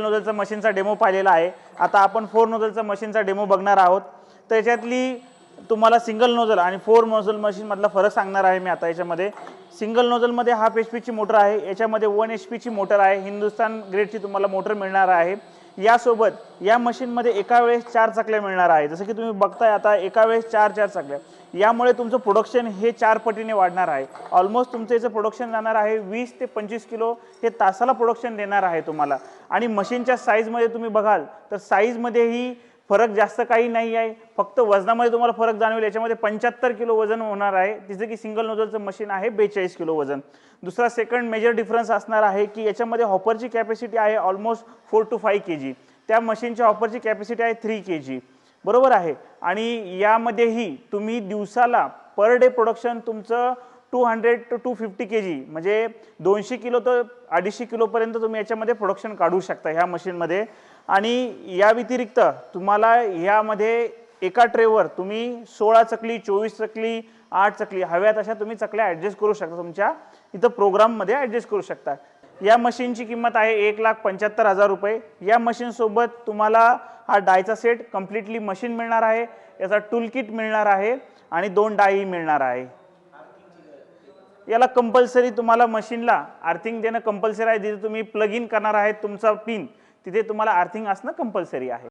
नोझलचा मशीनचा डेमो पाहिलेला आहे. आता आपण फोर नोझलचा मशीनचा डेमो बघणार आहोत. त्याच्यातली तुम्हाला सिंगल नोझल आणि फोर नोझल मशीनमधला फरक सांगणार आहे मी आता याच्यामध्ये. सिंगल नोझलमध्ये हाफ एच पीची मोटर आहे. याच्यामध्ये वन एच पीची मोटर आहे. हिंदुस्तान ग्रेडची तुम्हाला मोटर मिळणार आहे. यासोबत या मशीनमध्ये एका वेळेस चार चकल्या मिळणार आहे. जसं की तुम्ही बघताय आता एका वेळेस चार चार चकल्या. यामुळे तुमचं प्रोडक्शन हे चार पटीने वाढणार आहे. ऑलमोस्ट तुमचं याचं प्रोडक्शन जाणार आहे वीस ते पंचवीस किलो. हे तासाला प्रोडक्शन देणार आहे तुम्हाला. आणि मशीनच्या साईजमध्ये तुम्ही बघाल तर साईजमध्येही फरक जास्त काही नाही आहे. फक्त वजनामध्ये तुम्हाला फरक जाणवेल. याच्यामध्ये पंच्याहत्तर किलो वजन होणार आहे. तिचं की सिंगल नोजलचं मशीन आहे बेचाळीस किलो वजन. दुसरा सेकंड मेजर डिफरन्स असणार आहे की याच्यामध्ये हॉपरची कॅपॅसिटी आहे almost four to five K G त्या मशीनच्या हॉपरची कॅपॅसिटी आहे थ्री के जी बरोबर आहे. आणि यामध्येही तुम्ही दिवसाला पर डे प्रोडक्शन तुमचं two hundred to two fifty K G म्हणजे दोनशे किलो तर अडीचशे किलोपर्यंत तुम्ही याच्यामध्ये प्रोडक्शन काढू शकता ह्या मशीनमध्ये आणि या व्यतिरिक्त तुम्हाला ह्यामध्ये एका ट्रेवर तुम्ही सोळा चकली चोवीस चकली आठ चकली हव्या तशा तुम्ही चकल्या ॲडजस्ट करू शकता तुमच्या. इथं प्रोग्राममध्ये ॲडजस्ट करू शकता. या मशीनची किंमत आहे एक लाख पंच्याहत्तर हजार रुपये. या मशीनसोबत तुम्हाला हा डायचा सेट कम्प्लिटली मशीन मिळणार आहे. याचा टूल किट मिळणार आहे आणि दोन डायही मिळणार आहे. याला कंपल्सरी तुम्हाला मशीनला आर्थिंग देणं कंपल्सरी आहे. जिथे तुम्ही प्लग इन करणार आहे तुमचा पिन तिथे तुम्हाला आर्थिंग असणं कंपल्सरी आहे.